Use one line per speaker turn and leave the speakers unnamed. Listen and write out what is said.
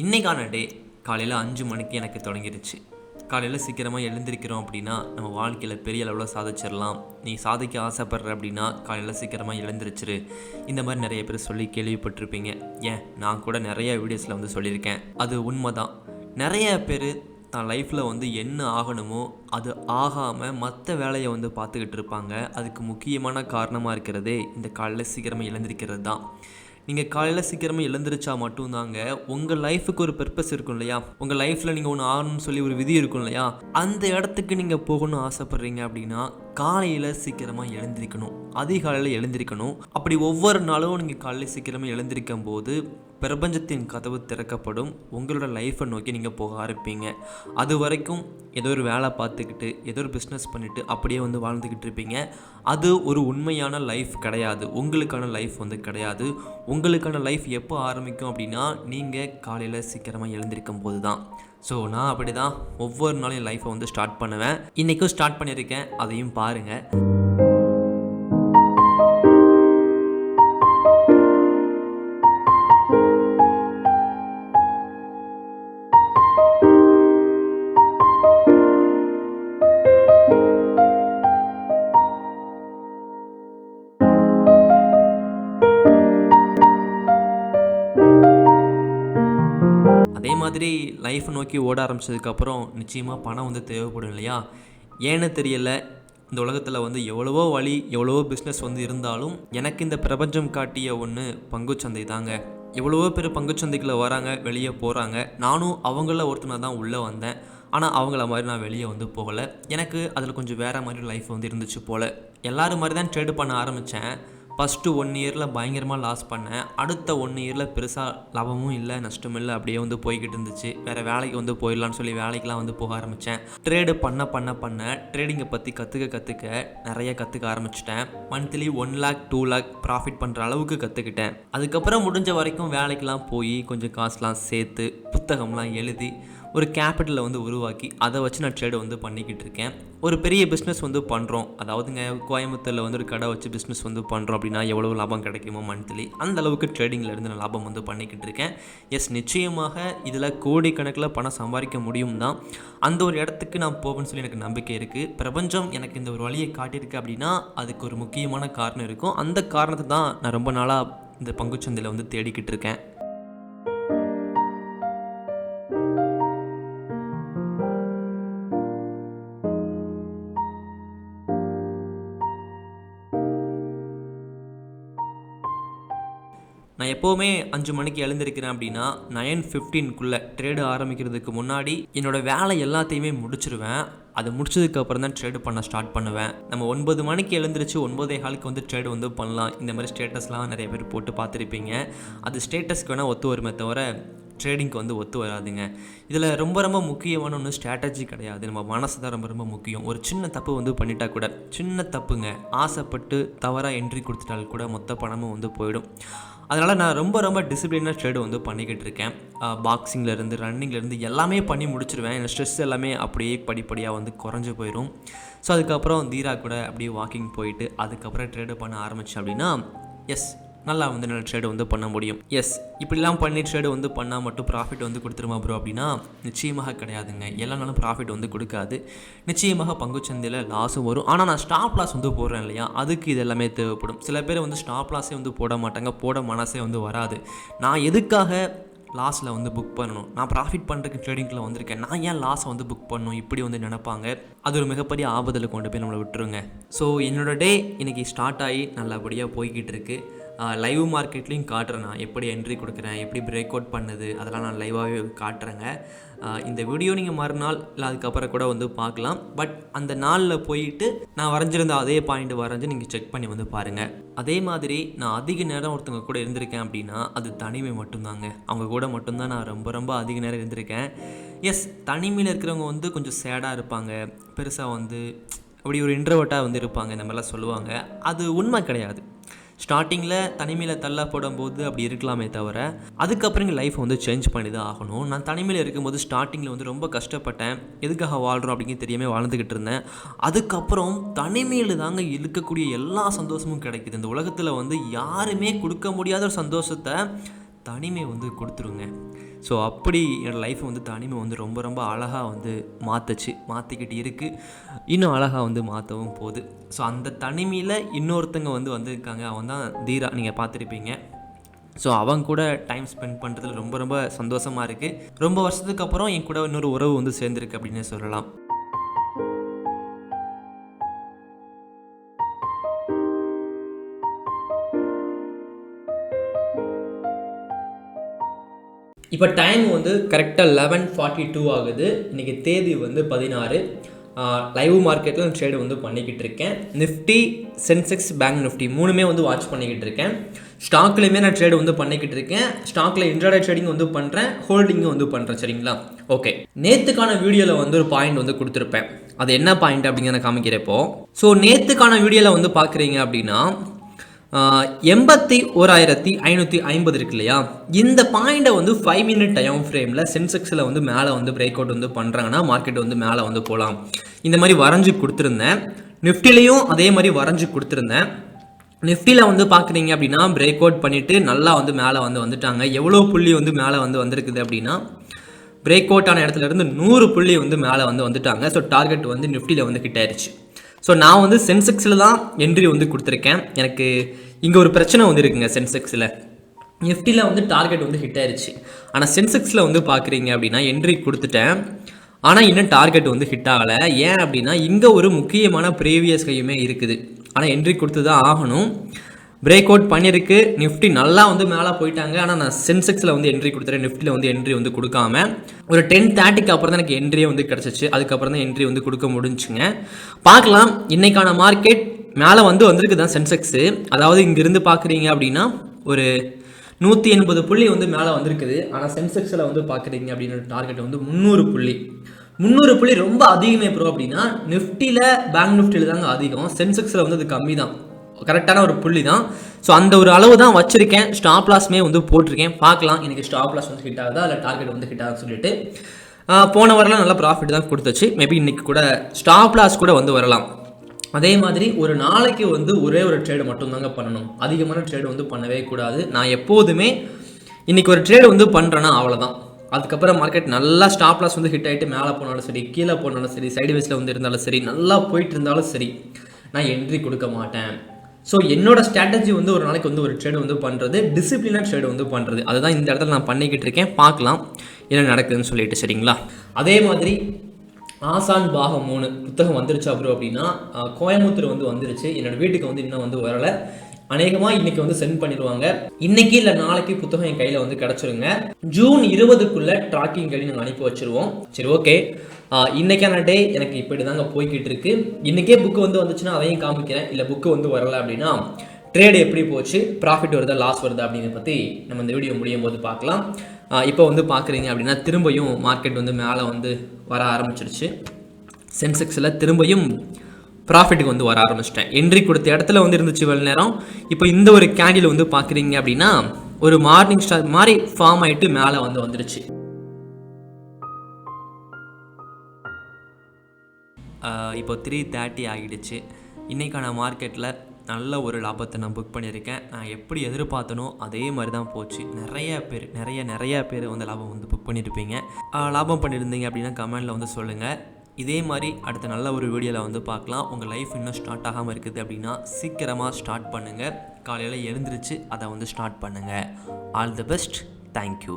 இன்றைக்கான டே காலையில் அஞ்சு மணிக்கு எனக்கு தொடங்கிருச்சு. காலையில் சீக்கிரமாக எழுந்திருக்கிறோம் அப்படின்னா நம்ம வாழ்க்கையில் பெரிய அளவில் சாதிச்சிடலாம் நீ சாதிக்க ஆசைப்படுற அப்படின்னா காலையில் சீக்கிரமாக எழுந்திருச்சிரு. இந்த மாதிரி நிறைய பேர் சொல்லி கேள்விப்பட்டிருப்பீங்க. ஏன்? நான் கூட நிறைய வீடியோஸில் வந்து சொல்லியிருக்கேன். அது உண்மை தான் நிறைய பேர் தான் லைஃப்பில் வந்து என்ன ஆகணுமோ அது ஆகாமல் மற்ற வேலையை வந்து பார்த்துக்கிட்டு இருப்பாங்க. அதுக்கு முக்கியமான காரணமாக இருக்கிறதே இந்த காலையில் சீக்கிரமாக எழுந்திருக்கிறது தான் நீங்கள் காலையில் சீக்கிரமாக எழுந்திரிச்சா மட்டும்தாங்க உங்கள் லைஃபுக்கு ஒரு பர்பஸ் இருக்கும் இல்லையா? உங்கள் லைஃப்பில் நீங்கள் ஒன்று ஆகணும்னு சொல்லி ஒரு விதி இருக்கும் இல்லையா? அந்த இடத்துக்கு நீங்கள் போகணும்னு ஆசைப்பட்றீங்க அப்படின்னா காலையில் சீக்கிரமாக எழுந்திரிக்கணும். அதிகாலையில் எழுந்திரிக்கணும். அப்படி ஒவ்வொரு நாளும் நீங்கள் காலையில் சீக்கிரமாக எழுந்திரிக்கும் போது பிரபஞ்சத்தின் கதவு திறக்கப்படும். உங்களோட லைஃப்பை நோக்கி நீங்கள் போக ஆரம்பிப்பீங்க. அது வரைக்கும் ஏதோ ஒரு வேலை பார்த்துக்கிட்டு ஏதோ ஒரு பிஸ்னஸ் பண்ணிவிட்டு அப்படியே வந்து வாழ்ந்துக்கிட்டு இருப்பீங்க. அது ஒரு உண்மையான லைஃப் கிடையாது. உங்களுக்கான லைஃப் வந்து கிடையாது. உங்களுக்கான லைஃப் எப்போ ஆரம்பிக்கும் அப்படின்னா நீங்கள் காலையில் சீக்கிரமாக எழுந்திருக்கும் போது தான் ஸோ நான் அப்படி தான் ஒவ்வொரு நாளும் என் லைஃப்பை வந்து ஸ்டார்ட் பண்ணுவேன். இன்றைக்கும் ஸ்டார்ட் பண்ணியிருக்கேன். அதையும் பாருங்கள் மாதிரி லைஃப் நோக்கி ஓட ஆரம்பிச்சதுக்கப்புறம் நிச்சயமாக பணம் வந்து தேவைப்படும் இல்லையா? ஏன்னு தெரியலை. இந்த உலகத்தில் வந்து எவ்வளவோ வழி எவ்வளவோ பிஸ்னஸ் வந்து இருந்தாலும் எனக்கு இந்த பிரபஞ்சம் காட்டிய ஒன்று பங்குச்சந்தை தாங்க. எவ்வளவோ பேர் பங்குச்சந்தைக்குள்ளே வராங்க வெளியே போகிறாங்க நானும் அவங்கள ஒருத்தனை தான் உள்ளே வந்தேன். ஆனால் அவங்கள மாதிரி நான் வெளியே வந்து போகலை. எனக்கு அதில் கொஞ்சம் வேறு மாதிரி லைஃப் வந்து இருந்துச்சு போல். எல்லோரும் மாதிரி தான் ட்ரேடு பண்ண ஆரம்பித்தேன் ஃபஸ்ட்டு ஒன் இயரில் பயங்கரமாக லாஸ் பண்ணேன். அடுத்த ஒன் இயரில் பெருசாக லாபமும் இல்லை நஷ்டமும் இல்லை. அப்படியே வந்து போய்கிட்டு இருந்துச்சு. வேறு வேலைக்கு வந்து போயிடலான்னு சொல்லி வேலைக்கெலாம் வந்து போக ஆரம்பித்தேன் ட்ரேடு பண்ண பண்ண பண்ண ட்ரேடிங்கை பற்றி கற்றுக்க கற்றுக்க நிறைய கற்றுக்க ஆரம்பிச்சிட்டேன். Monthly one lakh two lakh profit பண்ணுற அளவுக்கு கற்றுக்கிட்டேன் அதுக்கப்புறம் முடிஞ்ச வரைக்கும் வேலைக்கெலாம் போய் கொஞ்சம் காசுலாம் சேர்த்து புத்தகம்லாம் எழுதி ஒரு கேபிட்டலை வந்து உருவாக்கி அதை வச்சு நான் ட்ரேடை வந்து பண்ணிக்கிட்டு இருக்கேன். ஒரு பெரிய பிஸ்னஸ் வந்து பண்ணுறோம் அதாவதுங்க கோயம்புத்தூரில் வந்து ஒரு கடை வச்சு பிஸ்னஸ் வந்து பண்ணுறோம் அப்படின்னா எவ்வளோ லாபம் கிடைக்குமோ மந்த்லி அந்த அளவுக்கு ட்ரேடிங்கில் இருந்து நான் லாபம் வந்து பண்ணிக்கிட்டு இருக்கேன். எஸ் நிச்சயமாக இதில் கோடிக்கணக்கில் பணம் சம்பாதிக்க முடியும் தான் அந்த ஒரு இடத்துக்கு நான் போவேன்னு சொல்லி எனக்கு நம்பிக்கை இருக்குது பிரபஞ்சம் எனக்கு இந்த ஒரு வழியை காட்டியிருக்கு அப்படின்னா அதுக்கு ஒரு முக்கியமான காரணம் இருக்கும். அந்த காரணத்தை தான் நான் ரொம்ப நாளாக இந்த பங்குச்சந்தையில் வந்து தேடிக்கிட்டு இருக்கேன். நான் எப்போவுமே அஞ்சு மணிக்கு எழுந்திருக்கிறேன் அப்படின்னா நைன் ஃபிஃப்டீன்குள்ளே ட்ரேடு ஆரம்பிக்கிறதுக்கு முன்னாடி என்னோட வேலை எல்லாத்தையுமே முடிச்சிருவேன். அதை முடிச்சதுக்கு அப்புறம் தான் ட்ரேடு பண்ண ஸ்டார்ட் பண்ணுவேன். நம்ம ஒன்பது மணிக்கு எழுந்திரிச்சு ஒன்பதே காலுக்கு வந்து ட்ரேடு வந்து பண்ணலாம். இந்த மாதிரி ஸ்டேட்டஸ்லாம் நிறைய பேர் போட்டு பார்த்துருப்பீங்க. அது ஸ்டேட்டஸ்க்கு வேணால் ஒத்து வருமே தவிர ட்ரேடிங்க்கு வந்து ஒத்து வராதுங்க. இதில் ரொம்ப ரொம்ப முக்கியமான ஒன்று ஸ்ட்ராட்டஜி கிடையாது. நம்ம மனசு தான் ரொம்ப ரொம்ப முக்கியம். ஒரு சின்ன தப்பு வந்து பண்ணிட்டா கூட சின்ன தப்புங்க ஆசைப்பட்டு தவறாக என்ட்ரி கொடுத்துட்டால் கூட மொத்த பணமும் வந்து போயிடும். அதனால் நான் ரொம்ப ரொம்ப டிசிப்ளினாக ட்ரேடு வந்து பண்ணிக்கிட்டு இருக்கேன். பாக்ஸிங்லேருந்து ரன்னிங்லேருந்து எல்லாமே பண்ணி முடிச்சிருவேன். என் ஸ்ட்ரெஸ் எல்லாமே அப்படியே படிப்படியாக வந்து குறைஞ்சி போயிடும் ஸோ அதுக்கப்புறம் தீரா கூட அப்படியே வாக்கிங் போயிட்டு அதுக்கப்புறம் ட்ரேடு பண்ண ஆரம்பித்தேன் அப்படின்னா எஸ் நல்லா வந்து நல்ல ட்ரேடு வந்து பண்ண முடியும். எஸ் இப்படிலாம் பண்ணி ட்ரேடு வந்து பண்ணால் மட்டும் ப்ராஃபிட் வந்து கொடுத்துருமா ப்ரோ அப்படின்னா நிச்சயமாக கிடையாதுங்க. எல்லா நாளும் ப்ராஃபிட் வந்து கொடுக்காது. நிச்சயமாக பங்குச்சந்தையில் லாஸும் வரும். ஆனால் நான் ஸ்டாப் லாஸ் வந்து போடுறேன் இல்லையா? அதுக்கு இது எல்லாமே தேவைப்படும். சில பேர் வந்து ஸ்டாப் லாஸே வந்து போட மாட்டாங்க. போட மனசே வந்து வராது. நான் எதுக்காக லாஸில் வந்து புக் பண்ணணும்? நான் ப்ராஃபிட் பண்ணுறதுக்கு ட்ரேடிங்கில் வந்திருக்கேன். நான் ஏன் லாஸை வந்து புக் பண்ணணும்? இப்படி வந்து நினைப்பாங்க. அது ஒரு மிகப்பெரிய ஆபத்தில் கொண்டு போய் நம்மளை விட்டுருங்க. ஸோ என்னோட டே இன்றைக்கி ஸ்டார்ட் ஆகி நல்லபடியாக போய்கிட்டு இருக்குது லைவ் மார்க்கெட்லேயும் காட்டுறேன் நான். எப்படி என்ட்ரி கொடுக்குறேன் எப்படி பிரேக் அவுட் பண்ணுது அதெல்லாம் நான் லைவாகவே காட்டுறேங்க. இந்த வீடியோ நீங்கள் மறுநாள் இல்லை அதுக்கப்புறம் கூட வந்து பார்க்கலாம். பட் அந்த நாளில் போயிட்டு நான் வரைஞ்சிருந்த அதே பாயிண்ட் வரைஞ்சி நீங்கள் செக் பண்ணி வந்து பாருங்கள் அதே மாதிரி நான் அதிக நேரம் ஒருத்தவங்க கூட இருந்திருக்கேன் அப்படின்னா அது தனிமை மட்டும்தாங்க. அவங்க கூட மட்டும்தான் நான் ரொம்ப ரொம்ப அதிக நேரம் இருந்திருக்கேன். எஸ் தனிமையில் இருக்கிறவங்க வந்து கொஞ்சம் சேடாக இருப்பாங்க. பெருசாக வந்து அப்படி ஒரு இன்ட்ரவர்ட்டாக வந்து இருப்பாங்க இந்த மாதிரிலாம் சொல்லுவாங்க. அது உண்மை கிடையாது. ஸ்டார்டிங்கில் தனிமையில் தள்ளப்படும் போது அப்படி இருக்கலாமே தவிர அதுக்கப்புறம் எங்கள் லைஃப் வந்து சேஞ்ச் பண்ணி தான் ஆகணும். நான் தனிமையில் இருக்கும்போது ஸ்டார்டிங்கில் வந்து ரொம்ப கஷ்டப்பட்டேன். எதுக்காக வாழ்கிறோம் அப்படிங்கிறது தெரியாமல் வாழ்ந்துக்கிட்டு இருந்தேன். அதுக்கப்புறம் தனிமையில் தாங்க இருக்கக்கூடிய எல்லா சந்தோஷமும் கிடைக்குது. இந்த உலகத்தில் வந்து யாருமே கொடுக்க முடியாத ஒரு சந்தோஷத்தை தனிமை வந்து கொடுத்துருங்க. ஸோ அப்படி என்னோடய லைஃப்பை வந்து தனிமை வந்து ரொம்ப ரொம்ப அழகாக வந்து மாற்றுச்சு மாற்றிக்கிட்டு இருக்குது இன்னும் அழகாக வந்து மாற்றவும் போகுது. ஸோ அந்த தனிமையில் இன்னொருத்தங்க வந்து வந்திருக்காங்க. அவன் தான் தீரா. நீங்கள் பார்த்துருப்பீங்க. ஸோ அவங்க கூட டைம் ஸ்பெண்ட் பண்ணுறதுல ரொம்ப ரொம்ப சந்தோஷமாக இருக்குது ரொம்ப வருஷத்துக்கு அப்புறம் என் கூட இன்னொரு உறவு வந்து சேர்ந்துருக்கு அப்படின்னு சொல்லலாம். இப்போ டைம் வந்து கரெக்டாக லெவன் ஃபார்ட்டி டூ ஆகுது. இன்றைக்கி தேதி வந்து பதினாறு. லைவ் மார்க்கெட்டில் ட்ரேடு வந்து பண்ணிக்கிட்டு இருக்கேன். நிஃப்டி சென்செக்ஸ் பேங்க் நிஃப்டி மூணுமே வந்து வாட்ச் பண்ணிக்கிட்டு இருக்கேன். ஸ்டாக்லேயுமே நான் ட்ரேடு வந்து பண்ணிக்கிட்டு இருக்கேன். ஸ்டாக்கில் இன்ட்ராடே ட்ரேடிங் வந்து பண்ணுறேன் ஹோல்டிங்கும் வந்து பண்ணுறேன் சரிங்களா? ஓகே நேற்றுக்கான வீடியோவில் வந்து ஒரு பாயிண்ட் வந்து கொடுத்துருப்பேன். அது என்ன பாயிண்ட் அப்படிங்கிறத காமிக்கிறப்போ ஸோ நேற்றுக்கான வீடியோவில் வந்து பார்க்குறீங்க அப்படின்னா எண்பத்தி ஓராயிரத்தி ஐநூற்றி ஐம்பது இருக்கு இல்லையா? இந்த பாயிண்ட்டை வந்து ஃபைவ் மினிட் டைம் ஃப்ரேமில் சென்செக்ஸில் வந்து மேலே வந்து பிரேக் அவுட் வந்து பண்ணுறாங்கன்னா மார்க்கெட் வந்து மேலே வந்து போகலாம் இந்த மாதிரி வரைஞ்சி கொடுத்துருந்தேன். நிஃப்டிலையும் அதே மாதிரி வரைஞ்சி கொடுத்துருந்தேன். நிஃப்டியில் வந்து பார்க்குறீங்க அப்படின்னா பிரேக் அவுட் பண்ணிவிட்டு நல்லா வந்து மேலே வந்து வந்துட்டாங்க. எவ்வளோ புள்ளி வந்து மேலே வந்து வந்திருக்குது அப்படின்னா பிரேக் அவுட் ஆன இடத்துல இருந்து நூறு புள்ளி வந்து மேலே வந்து வந்துட்டாங்க. ஸோ டார்கெட் வந்து நிஃப்டியில் வந்து கிட்டாயிருச்சு ஸோ நான் வந்து சென்செக்ஸில் தான் என்ட்ரி வந்து கொடுத்துருக்கேன். எனக்கு இங்கே ஒரு பிரச்சனை வந்து இருக்குங்க சென்செக்ஸில் நிஃப்டியில் வந்து டார்கெட் வந்து ஹிட் ஆயிடுச்சு ஆனால் சென்செக்ஸில் வந்து பார்க்குறீங்க அப்படின்னா என்ட்ரி கொடுத்துட்டேன். ஆனால் இன்னும் டார்கெட் வந்து ஹிட் ஆகலை. ஏன் அப்படின்னா இங்கே ஒரு முக்கியமான ப்ரீவியஸ் கையுமே இருக்குது. ஆனால் என்ட்ரி கொடுத்து தான் ஆகணும். பிரேக் அவுட் பண்ணியிருக்கு. நிஃப்டி நல்லா வந்து மேலே போயிட்டாங்க. ஆனால் நான் சென்செக்ஸில் வந்து என்ட்ரி கொடுத்துறேன் நிஃப்டியில் வந்து என்ட்ரி வந்து கொடுக்காம ஒரு டென் தேர்ட்டிக்கு அப்புறம் தான் எனக்கு என்ட்ரியே வந்து கிடச்சிச்சு. அதுக்கப்புறம் தான் என்ட்ரி வந்து கொடுக்க முடிஞ்சுங்க. பார்க்கலாம். இன்னைக்கான மார்க்கெட் மேலே வந்து வந்திருக்கு தான் சென்செக்ஸு அதாவது இங்கேருந்து பார்க்குறீங்க அப்படின்னா ஒரு நூற்றி எண்பது புள்ளி வந்து மேலே வந்திருக்குது. ஆனால் சென்செக்ஸில் வந்து பார்க்குறீங்க அப்படின்னு டார்கெட் வந்து முந்நூறு புள்ளி. முந்நூறு புள்ளி ரொம்ப அதிகமே ப்ரோ அப்படின்னா நிஃப்டியில் பேங்க் நிஃப்டியில் தாங்க அதிகம். சென்செக்ஸில் வந்து அது கம்மி தான் கரெக்டான ஒரு புள்ளி தான். ஸோ அந்த ஒரு அளவு தான் வச்சுருக்கேன் ஸ்டாப் லாஸ்மே வந்து போட்டிருக்கேன். பார்க்கலாம். எனக்கு ஸ்டாப் லாஸ் வந்து ஹிட் ஆகுதா? இல்லை டார்கெட் வந்து ஹிட் ஆகுதுன்னு சொல்லிட்டு போன வரலாம் நல்ல ப்ராஃபிட் தான் கொடுத்துச்சு. மேபி இன்றைக்கி கூட ஸ்டாப் லாஸ் கூட வந்து வரலாம். அதே மாதிரி ஒரு நாளைக்கு வந்து ஒரே ஒரு ட்ரேடு மட்டும்தாங்க பண்ணணும். அதிகமான ட்ரேடு வந்து பண்ணவே கூடாது. நான் எப்போதுமே இன்றைக்கி ஒரு ட்ரேடு வந்து பண்ணுறேன்னா அவ்வளோதான் அதுக்கப்புறம் மார்க்கெட் நல்லா ஸ்டாப் லாஸ் வந்து ஹிட் ஆகிட்டு மேலே போனாலும் சரி கீழே போனாலும் சரி சைடு வேஸில் வந்து இருந்தாலும் சரி நல்லா போயிட்டு இருந்தாலும் சரி நான் என்ட்ரி கொடுக்க மாட்டேன். ஸோ என்னோட ஸ்ட்ராட்டஜி வந்து ஒரு நாளைக்கு வந்து ஒரு ட்ரேடு வந்து பண்ணுறது டிசிப்ளினாக ட்ரேடு வந்து பண்ணுறது அதுதான் இந்த இடத்துல நான் பண்ணிக்கிட்டு இருக்கேன். பார்க்கலாம் என்ன நடக்குதுன்னு சொல்லிட்டு சரிங்களா? அதே மாதிரி ஆசான் பாகம் மூணு புத்தகம் வந்துருச்சு அப்புறம் அப்படின்னா கோயம்புத்தூர் வந்து வந்துருச்சு. என்னோட வீட்டுக்கு வந்து இன்னும் வந்து வரலை. அநேகமாக இன்னைக்கு வந்து சென்ட் பண்ணிடுவாங்க. இன்னைக்கு இல்லை நாளைக்கு புத்தகம் என் கையில் வந்து கிடச்சிருங்க. ஜூன் இருபதுக்குள்ளே ட்ராக்கிங் கடி நாங்கள் அனுப்பி வச்சிருவோம். சரி ஓகே இன்னைக்கான டே எனக்கு இப்படி தாங்க போய்கிட்டு இருக்கு இன்றைக்கே புக்கு வந்து வந்துச்சுன்னா அதையும் காமிக்கிறேன். இல்லை புக்கு வந்து வரல அப்படின்னா ட்ரேடு எப்படி போச்சு ப்ராஃபிட் வருதா லாஸ் வருதா அப்படின்னு பற்றி நம்ம இந்த வீடியோ முடியும் போது பார்க்கலாம். இப்போ வந்து பார்க்குறீங்க அப்படின்னா திரும்பியும் மார்க்கெட் வந்து மேலே வந்து வர ஆரம்பிச்சிருச்சு. சென்செக்ஸில் திரும்பியும் ப்ராஃபிட்டுக்கு வந்து வர ஆரம்பிச்சிட்டேன். என்ட்ரி கொடுத்த இடத்துல வந்து இருந்துச்சு இவ்வளோ நேரம். இப்போ இந்த ஒரு கேண்டில் வந்து பார்க்குறீங்க அப்படின்னா ஒரு மார்னிங் ஸ்டார் மாதிரி ஃபார்ம் ஆகிட்டு மேலே வந்து வந்துருச்சு. இப்போ த்ரீ தேர்ட்டி ஆகிடுச்சு இன்றைக்கான மார்க்கெட்டில் நல்ல ஒரு லாபத்தை நான் புக் பண்ணியிருக்கேன். நான் எப்படி எதிர்பார்த்தனோ அதே மாதிரி தான் போச்சு. நிறைய பேர் நிறைய நிறைய பேர் வந்து லாபம் வந்து புக் பண்ணியிருப்பீங்க. லாபம் பண்ணியிருந்தீங்க அப்படின்னா கமெண்டில் வந்து சொல்லுங்கள் இதே மாதிரி அடுத்த நல்ல ஒரு வீடியோவில் வந்து பார்க்கலாம். உங்கள் லைஃப் இன்னும் ஸ்டார்ட் ஆகாமல் இருக்குது அப்படின்னா சீக்கிரமாக ஸ்டார்ட் பண்ணுங்கள் காலையில் எழுந்திரிச்சு அதை வந்து ஸ்டார்ட் பண்ணுங்கள் ஆல் தி பெஸ்ட் தேங்க்யூ